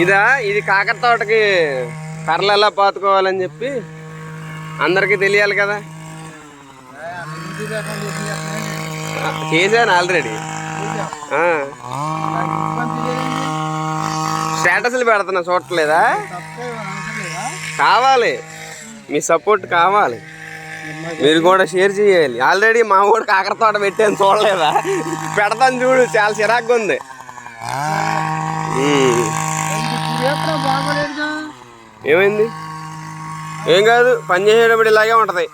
ఇదా ఇది కాకర తోటకి కర్రలు ఎలా పాతుకోవాలని చెప్పి అందరికీ తెలియాలి కదా. చేశాను ఆల్రెడీ. స్టేటస్లు పెడుతున్నా చూడట్లేదా? కావాలి. మీ సపోర్ట్ కావాలి. మీరు కూడా షేర్ చేయాలి. ఆల్రెడీ మా ఊడు కాకర తోట పెట్టాను చూడలేదా? పెడతాను చూడు చాలా చిరాగ్గా ఉంది. ఏమైంది? ఏం కాదు పని చేసేటప్పుడు ఇలాగే ఉంటుంది.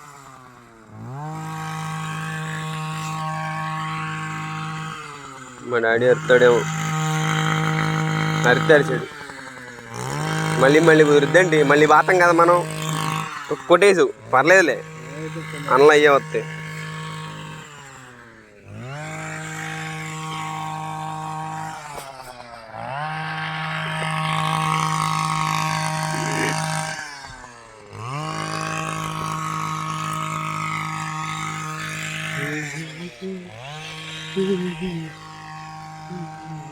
మా డాడీ అరుతాడేమో అరితే అరిచాడు మళ్ళీ మళ్ళీ కుదిరిద్దండి మళ్ళీ బాతం కదా మనం. కొట్టేసు. పర్లేదులే. అన్నలు అయ్యే వస్తాయి Mm-hmm.